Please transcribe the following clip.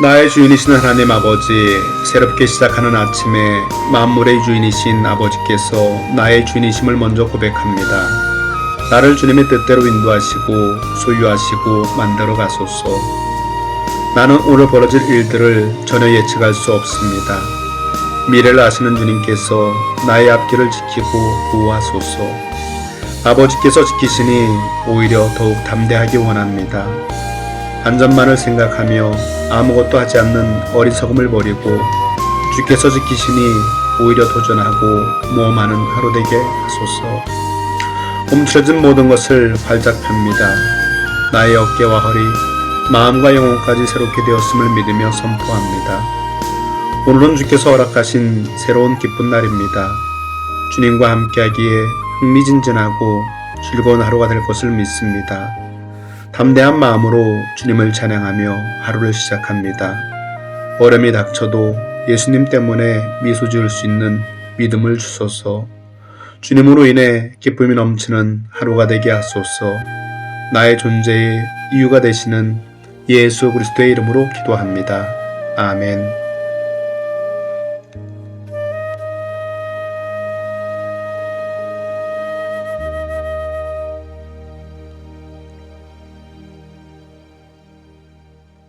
나의 주인이신 하나님 아버지, 새롭게 시작하는 아침에 만물의 주인이신 아버지께서 나의 주인이심을 먼저 고백합니다. 나를 주님의 뜻대로 인도하시고 소유하시고 만들어 가소서. 나는 오늘 벌어질 일들을 전혀 예측할 수 없습니다. 미래를 아시는 주님께서 나의 앞길을 지키고 보호하소서. 아버지께서 지키시니 오히려 더욱 담대하기 원합니다. 안전만을 생각하며 아무것도 하지 않는 어리석음을 버리고 주께서 지키시니 오히려 도전하고 모험하는 하루 되게 하소서. 움츠러진 모든 것을 활짝 펴니다. 나의 어깨와 허리, 마음과 영혼까지 새롭게 되었음을 믿으며 선포합니다. 오늘은 주께서 허락하신 새로운 기쁜 날입니다. 주님과 함께하기에 흥미진진하고 즐거운 하루가 될 것을 믿습니다. 담대한 마음으로 주님을 찬양하며 하루를 시작합니다. 어려움이 닥쳐도 예수님 때문에 미소 지을 수 있는 믿음을 주소서. 주님으로 인해 기쁨이 넘치는 하루가 되게 하소서. 나의 존재의 이유가 되시는 예수 그리스도의 이름으로 기도합니다. 아멘.